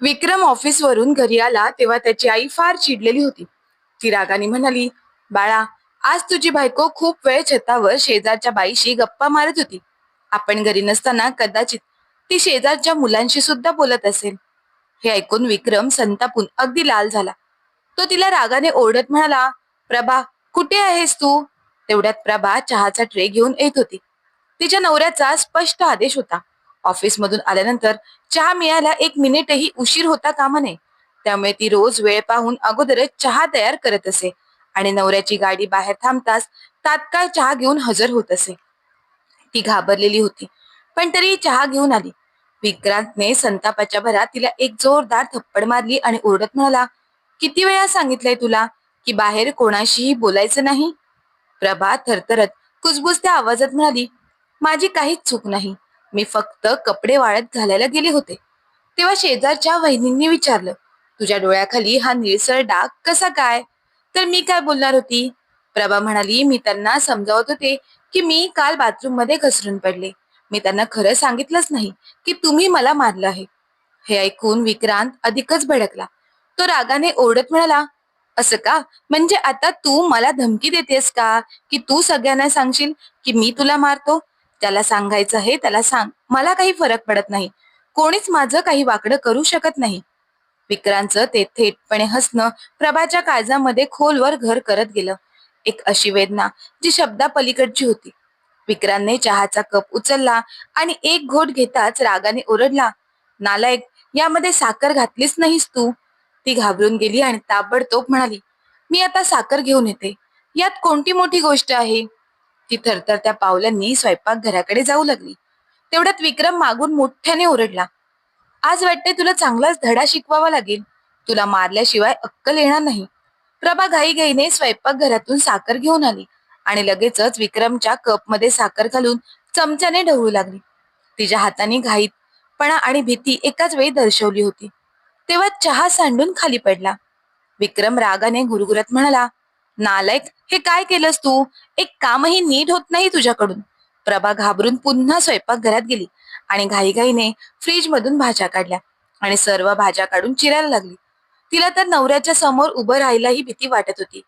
विक्रम ऑफिसवरून घरी आला तेव्हा त्याची आई फार चिडलेली होती. ती रागाने म्हणाली बाळा आज तुझी बायको खूप वेळ छतावर शेजारच्या बाईशी गप्पा मारत होती. आपण घरी नसताना कदाचित ती शेजारच्या मुलांशी सुद्धा बोलत असेल. हे ऐकून विक्रम संतापून अगदी लाल झाला. तो तिला रागाने ओरडत म्हणाला प्रभा कुठे आहेस तू? तेवढ्यात प्रभा चहाचा ट्रे घेऊन येत होती. तिच्या नवऱ्याचा स्पष्ट आदेश होता. ऑफिसमधून आल्यानंतर चहा मिळायला एक मिनिटही उशीर होता कामा नये. त्यामुळे ती रोज वेळ पाहून अगोदरच चहा तयार करत असे आणि नवऱ्याची गाडी बाहेर थांबताच तात्काळ चहा घेऊन हजर होत असे. ती घाबरलेली होती पण तरी चहा घेऊन आली. विक्रांतने संतापाच्या भरात तिला एक जोरदार थप्पड मारली आणि ओरडत म्हणाला किती वेळा सांगितलंय तुला की बाहेर कोणाशीही बोलायचं नाही? प्रभा थरथरत कुजबुजत्या आवाजात म्हणाली माझी काहीच चूक नाही. मी फक्त कपडे वाळत घालायला गेले होते. तेव्हा शेजारच्या वहिनींनी विचारलं तुझ्या डोळ्याखाली हा निळसर डाग कसा काय? तर मी काय बोलणार होती? प्रभा म्हणाली मी त्यांना समजावत होते की मी काल बाथरूममध्ये घसरून पडले. मी त्यांना खरं सांगितलंच नाही की तुम्ही मला मारलं आहे. हे ऐकून विक्रांत अधिकच भडकला. तो रागाने ओरडत म्हणाला असं का? म्हणजे आता तू मला धमकी देतेस का? की तू सगळ्यांना सांगशील की मी तुला मारतो? त्याला सांगायचं आहे त्याला सांग. मला काही फरक पडत नाही. कोणीच माझं काही वाकडं करू शकत नाही. विक्रांतचं ते थेटपणे हसणं प्रभाच्या काळजामध्ये खोलवर घर करत गेलं. एक अशी वेदना जी शब्दा पलीकडची होती. विक्रांतने चहाचा कप उचलला आणि एक घोट घेताच रागाने ओरडला नालायक यामध्ये साखर घातलीच नाहीस तू. ती घाबरून गेली आणि ताबडतोब म्हणाली मी आता साखर घेऊन येते. यात कोणती मोठी गोष्ट आहे? ती थरथरत्या पावलांनी स्वयंपाक घराकडे जाऊ लागली. तेवढ्यात विक्रम मागून मोठ्याने ओरडला. आज वाटते तुला चांगलाच धडा शिकवावा लागेल. तुला मारल्याशिवाय अक्कल येणार नाही. प्रभा घाईघाईने स्वयंपाक घरातून साखर घेऊन आली आणि लगेचच विक्रमच्या कपमध्ये साखर घालून चमच्याने ढवळू लागली. तिच्या हाताने घाईतपणा आणि भीती एकाच वेळी दर्शवली होती. तेव्हा चहा सांडून खाली पडला. विक्रम रागाने गुरगुरत म्हणाला नालायक हे काय केलंस तू? एक कामही नीट होत नाही तुझ्याकडून. प्रभा घाबरून पुन्हा स्वयंपाकघरात गेली आणि घाईघाईने फ्रीज मधून भाज्या काढल्या आणि सर्व भाज्या काढून चिरायला लागली. तिला तर नवऱ्याच्या समोर उभं राहायलाही भीती वाटत होती.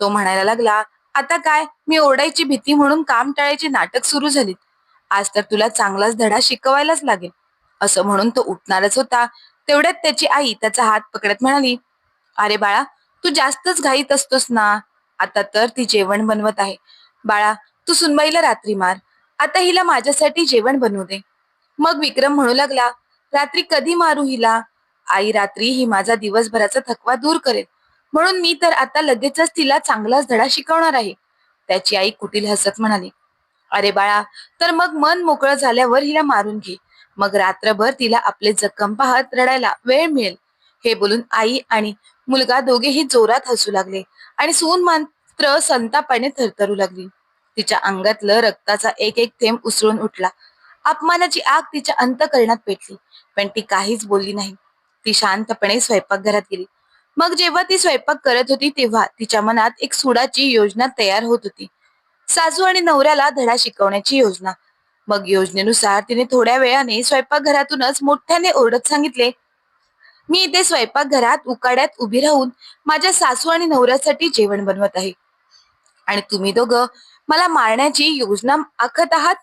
तो म्हणायला लागला आता काय? मी ओरडायची भीती म्हणून काम टाळायची नाटक सुरू झाली आज तर तुला चांगलाच धडा शिकवायलाच लागेल. असं म्हणून तो उठणारच होता. तेवढ्यात त्याची आई त्याचा हात पकडत म्हणाली अरे बाळा तू जास्तच घाईत असतोस ना. आता तर ती जेवण बनवत आहे. बाळा तू सुनबाईला रात्री मार. आता हिला माझ्यासाठी जेवण बनवू दे. मग विक्रम म्हणू लागला रात्री कधी मारू हिला? आई रात्री ही माझा दिवसभराचा थकवा दूर करेल. म्हणून मी तर आता लगेचच तिला चांगलाच धडा शिकवणार आहे. त्याची आई कुटील हसत म्हणाली अरे बाळा तर मग मन मोकळं झाल्यावर हिला मारून घे. मग रात्रभर तिला आपले जखम पाहत रडायला वेळ मिळेल. हे बोलून आई आणि मुलगा दोघेही जोरात हसू लागले आणि सून मान मात्र संतापाने थरथरू लागली. तिच्या अंगातलं रक्ताचा एक एक थेंब उसळून उठला. अपमानाची आग तिच्या अंतकरणात पेटली पण ती काहीच बोलली नाही. ती शांतपणे स्वयंपाकघरात गेली. मग जेव्हा ती स्वयंपाक करत होती तेव्हा तिच्या मनात एक सुडाची योजना तयार होत होती. सासू आणि नवऱ्याला धडा शिकवण्याची योजना. मग योजनेनुसार तिने थोड्या वेळाने स्वयंपाकघरातूनच मोठ्याने ओरडत सांगितले मी इथे स्वयंपाकघरात उकाड्यात उभी राहून माझ्या सासू आणि नवऱ्यासाठी जेवण बनवत आहे. आणि तुम्ही दोघं मला मारण्याची योजना आखत आहात?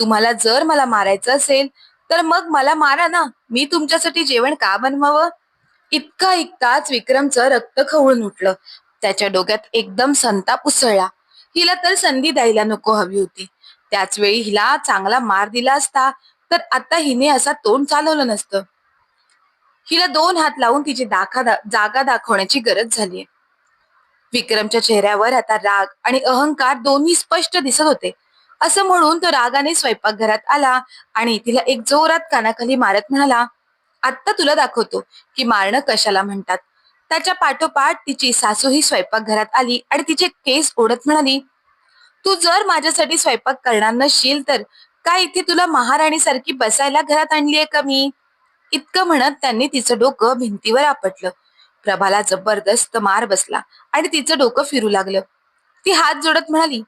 तुम्हाला जर मला मारायचं असेल तर मग मला मारा ना. मी तुमच्यासाठी जेवण का बनवावं? इतका ऐकताच विक्रमचं रक्त खवळून उठलं. त्याच्या डोक्यात एकदम संताप उसळला. हिला तर संधी द्यायला नको हवी होती. त्याच वेळी हिला चांगला मार दिला असता तर आता हिने असा तोंड चालवलं नसतं. हिला दोन हात लावून तिची दाखा दा, जागा दाखवण्याची गरज झालीय. विक्रमच्या चेहऱ्यावर आता राग आणि अहंकार दोन्ही स्पष्ट दिसत होते. असं म्हणून तो रागाने स्वयंपाकघरात आला आणि तिला एक जोरात कानाखाली मारत म्हणाला आत्ता तुला दाखवतो की मारणं कशाला म्हणतात. त्याच्या पाठोपाठ तिची सासूही स्वयंपाकघरात आली आणि तिचे केस ओढत म्हणाली तू जर माझ्यासाठी स्वयंपाक करणार नसशील तर काय इथे तुला महाराणी सारखी बसायला घरात आणलीये का मी? इतकं म्हणत त्यांनी तिचं डोकं भिंतीवर आपटलं. प्रभाला जबरदस्त मार बसला आणि तिचं डोकं फिरू लागलं. ती हात जोडत म्हणाली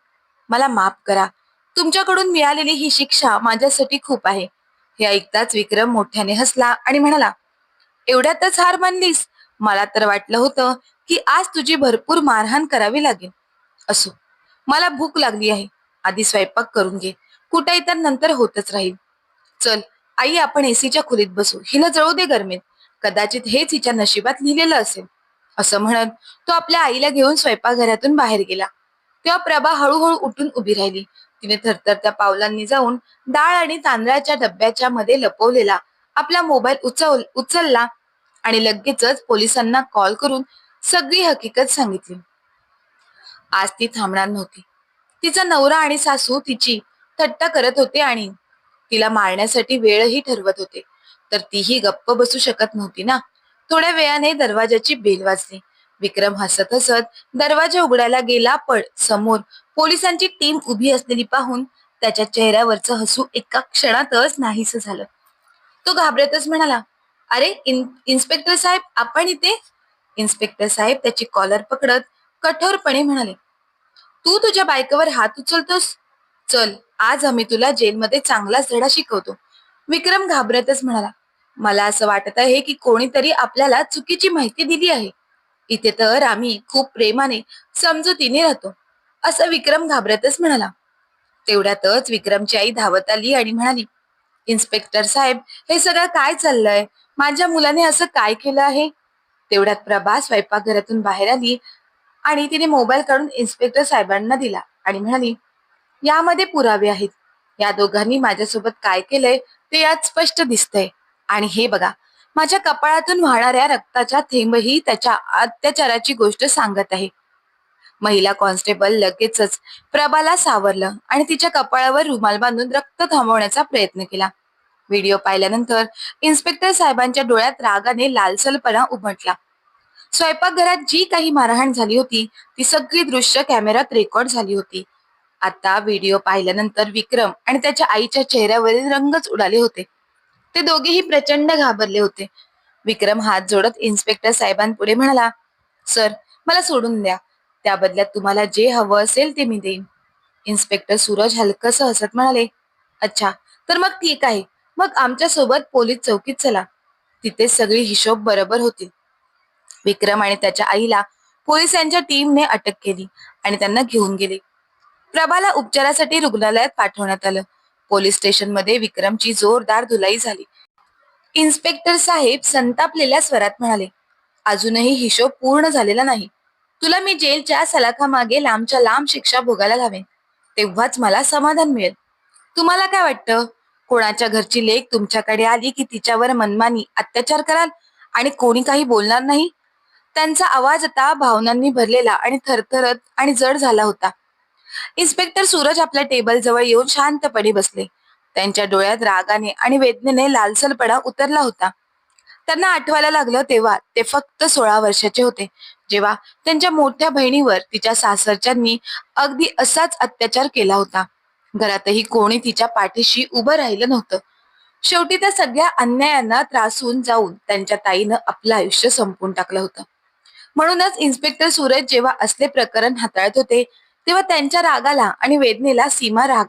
मला माफ करा. तुमच्याकडून मिळालेली ही शिक्षा माझ्यासाठी खूप आहे. हे ऐकताच विक्रम मोठ्याने हसला आणि म्हणाला एवढ्यातच हार मानलीस? मला तर वाटलं होतं की आज तुझी भरपूर मारहाण करावी लागेल. असो मला भूक लागली आहे. आधी स्वयंपाक करून घे. कुठे तर नंतर होतच राहील. चल आई आपण एसीच्या खोलीत बसू. हिला जळू दे गरमेत. कदाचित हेच हिच्या नशिबात लिहिलेलं असेल. असं म्हणत तो आपल्या आईला घेऊन स्वयंपाकघरातून बाहेर गेला. तेव्हा प्रभा हळूहळू उठून उभी राहिली. तिने थरथरत्या पावलांनी जाऊन डाळ आणि तांदळाच्या डब्याच्या मध्ये लपवलेला आपला मोबाईल उचल उचलला आणि लगेचच पोलिसांना कॉल करून सगळी हकीकत सांगितली. आज ती थांबणार नव्हती. तिचा नवरा आणि सासू तिची थट्टा करत होते आणि तिला मारण्यासाठी वेळही ठरवत होते. तर तीही गप्प बसू शकत नव्हती ना. थोड्या वेळाने दरवाजाची बेल वाजली. विक्रम हसत हसत दरवाजा उघडायला गेला पण समोर पोलिसांची टीम उभी असलेली पाहून त्याच्या चेहऱ्यावरचं हसू एका क्षणातच नाहीस झालं. तो घाबरतच म्हणाला अरे इन इन्स्पेक्टर साहेब आपण इथे? इन्स्पेक्टर साहेब त्याची कॉलर पकडत कठोरपणे म्हणाले तू तुझ्या बायकोवर हात उचलतोस? चल आज आम्ही तुला जेलमध्ये चांगलाच धडा शिकवतो. विक्रम घाबरतच म्हणाला मला असं वाटत आहे की कोणीतरी आपल्याला चुकीची माहिती दिली आहे. इथे तर आम्ही खूप प्रेमाने समजुतीने राहतो. असं विक्रम घाबरतच म्हणाला. तेवढ्यातच विक्रमची आई धावत आली आणि म्हणाली इन्स्पेक्टर साहेब हे सगळं काय चाललंय? माझ्या मुलाने असं काय केलं आहे? तेवढ्यात प्रभा स्वयंपाकघरातून बाहेर आली आणि तिने मोबाईल काढून इन्स्पेक्टर साहेबांना दिला आणि म्हणाली यामध्ये पुरावे आहेत. या दोघांनी माझ्यासोबत काय केलंय ते यात स्पष्ट दिसतंय. आणि हे बघा माझ्या कपाळातून वाहणाऱ्या रक्ताच्या थेंबही त्याच्या अत्याचाराची गोष्ट सांगत आहे. महिला कॉन्स्टेबल लगेचच प्रभाला सावरलं आणि तिच्या कपाळावर रुमाल बांधून रक्त थांबवण्याचा प्रयत्न केला. व्हिडिओ पाहिल्यानंतर इन्स्पेक्टर साहेबांच्या डोळ्यात रागाने लालसलपणा उमटला. स्वयंपाकघरात जी काही मारहाण झाली होती ती सगळी दृश्य कॅमेऱ्यात रेकॉर्ड झाली होती. आता व्हिडिओ पाहिल्यानंतर विक्रम आणि त्याच्या आईच्या चेहऱ्यावरील रंगच उडाले होते. ते दोघेही प्रचंड घाबरले होते. विक्रम हात जोडत इन्स्पेक्टर साहेबांपुढे म्हणाला सर मला सोडून द्या. त्या बदल्यात तुम्हाला जे हवं असेल ते मी देईन. इन्स्पेक्टर सूरज हलकस हसत म्हणाले अच्छा तर मग ठीक आहे. मग आमच्यासोबत पोलीस चौकीत चला. तिथे सगळी हिशोब बरोबर होतील. विक्रम आणि त्याच्या आईला पोलिसांच्या टीमने अटक केली आणि त्यांना घेऊन गेले. प्रभाला उपचारासाठी रुग्णालयात पाठवण्यात आलं. पोलीस स्टेशनमध्ये विक्रमची जोरदार धुलाई झाली. इन्स्पेक्टर साहेब संतापलेल्या स्वरात म्हणाले अजूनही हिशोब पूर्ण झालेला नाही. तुला मी जेलच्या सलाखामागे लांबच्या लांब शिक्षा भोगायला लावेन. तेव्हाच मला समाधान मिळेल. तुम्हाला काय वाटतं? कोणाच्या घरची लेख तुमच्याकडे आली की तिच्यावर मनमानी अत्याचार कराल आणि कोणी काही बोलणार नाही? त्यांचा आवाज आता भावनांनी भरलेला आणि थरथरत आणि जड झाला होता. इन्स्पेक्टर सूरज आपल्या टेबल जवळ येऊन शांतपणे बसले. त्यांच्या डोळ्यात रागाने आणि वेदनेने लालसलपणा उतरला होता. त्यांना आठवायला लागलं तेव्हा ते फक्त सोळा वर्षाचे होते. जेव्हा त्यांच्या मोठ्या बहिणीवर तिच्या सासरच्यांनी अगदी असाच अत्याचार केला होता. घरातही कोणी तिच्या पाठीशी उभं राहिलं नव्हतं. शेवटी त्या सगळ्या अन्यायांना त्रासून जाऊन त्यांच्या ताईनं आपलं आयुष्य संपवून टाकलं होतं. म्हणूनच इन्स्पेक्टर सूरज जेव्हा असले प्रकरण हाताळत होते तेव्हा त्यांच्या रागाला आणि वेदनेला सीमा राह-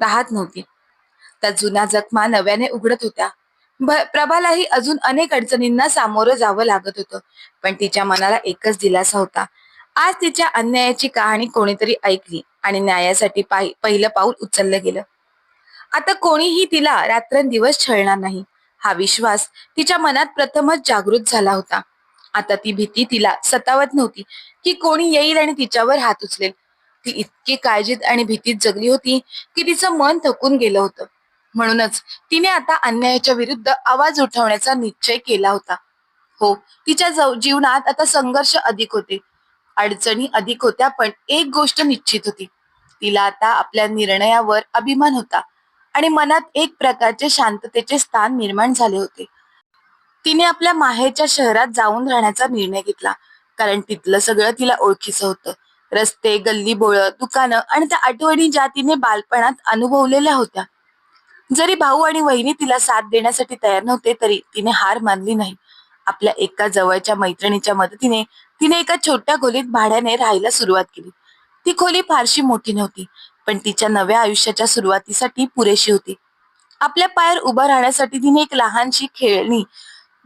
राहत नव्हती. त्या जुन्या जखमा नव्याने उघडत होत्या. प्रभालाही अजून अनेक अडचणींना सामोरं जावं लागत होतं पण तिच्या मनाला एकच दिलासा होता. आज तिच्या अन्यायाची कहाणी कोणीतरी ऐकली आणि न्यायासाठी पहिलं पाऊल उचललं गेलं. आता कोणीही तिला रात्रंदिवस छळणार नाही. हा विश्वास तिच्या मनात प्रथमच जागृत झाला होता. आता ती भीती तिला सतावत नव्हती की कोणी येईल आणि तिच्यावर हात उचलेल. ती इतकी काळजीत आणि भीतीत जगली होती की तिचं मन थकून गेलं होतं. म्हणूनच तिने आता अन्यायाच्या विरुद्ध आवाज उठवण्याचा निश्चय केला होता. हो तिच्या जीवनात आता संघर्ष अधिक होते. अडचणी अधिक होत्या पण एक गोष्ट निश्चित होती. तिला आता आपल्या निर्णयावर अभिमान होता आणि मनात एक प्रकारचे शांततेचे स्थान निर्माण झाले होते. तिने आपल्या माहेरच्या शहरात जाऊन राहण्याचा निर्णय घेतला कारण तिथलं सगळं तिला ओळखीचं होतं. रस्ते गल्ली बोळ दुकानं आणि त्या आठवणी ज्या तिने बालपणात अनुभवलेल्या होत्या. जरी भाऊ आणि वहिनी तिला साथ देण्यासाठी तयार नव्हते तरी तिने हार मानली नाही. आपल्या एका जवळच्या मैत्रिणीच्या मदतीने तिने एका छोट्या खोलीत भाड्याने राहायला सुरुवात केली. ती खोली फारशी मोठी नव्हती पण तिच्या नव्या आयुष्याच्या सुरुवातीसाठी पुरेशी होती. आपल्या पायावर उभं राहण्यासाठी तिने एक लहानशी खेळणी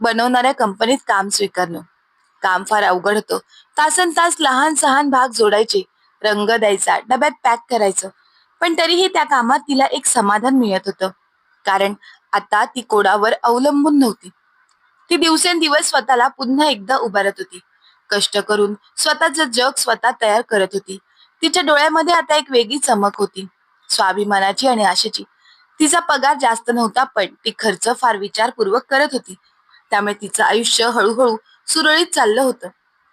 बनवणाऱ्या कंपनीत काम स्वीकारणं काम फार अवघड होतं. तासन तास लहान सहान भाग जोडायचे. रंग द्यायचा डब्यात पॅक करायचं. पण तरीही त्या कामात तिला एक समाधान मिळत होतं. कारण आता ती कोडावर अवलंबून नव्हती. ती दिवसेंदिवस स्वतःला पुन्हा एकदा उभारत होती. कष्ट करून स्वतःचं जग स्वतः तयार करत होती. तिच्या डोळ्यामध्ये आता एक वेगळी चमक होती. स्वाभिमानाची आणि आशेची. तिचा पगार जास्त नव्हता पण ती खर्च फार विचारपूर्वक करत होती. त्यामुळे तिचं आयुष्य हळूहळू सुरळीत चाललं होतं.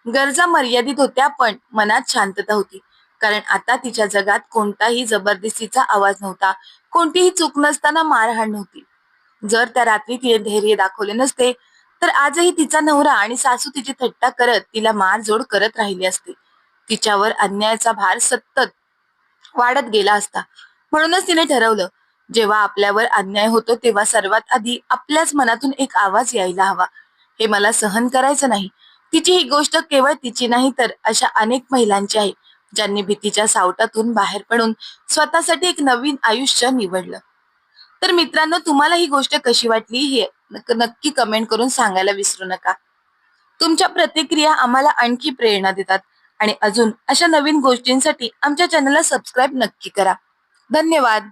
गरजा मर्यादित होत्या पण मनात शांतता होती. कारण आता तिच्या जगात कोणताही जबरदस्तीचा आवाज नव्हता. कोणतीही चूक नसताना मारहाण नव्हती. जर त्या रात्री तिने धैर्य दाखवले नसते तर आजही तिचा नवरा आणि सासू तिची थट्टा करत तिला मारजोड करत राहिली असते. तिच्यावर अन्यायाचा भार सतत वाढत गेला असता. म्हणूनच तिने ठरवलं जेव्हा आपल्यावर अन्याय होतो तेव्हा सर्वात आधी आपल्याच मनातून एक आवाज यायला हवा. हे मला सहन करायचं नाही. तिची ही गोष्ट केवळ तिची नाही तर अशा अनेक महिलांची आहे ज्यांनी भीतीच्या सावटातून बाहेर पडून स्वतःसाठी एक नवीन आयुष्य निवडलं. तर मित्रांनो तुम्हाला ही गोष्ट कशी वाटली हे नक्की कमेंट करून सांगायला विसरू नका. तुमच्या प्रतिक्रिया आम्हाला आणखी प्रेरणा देतात आणि अजून अशा नवीन गोष्टींसाठी आमच्या चॅनलला सबस्क्राईब नक्की करा. धन्यवाद!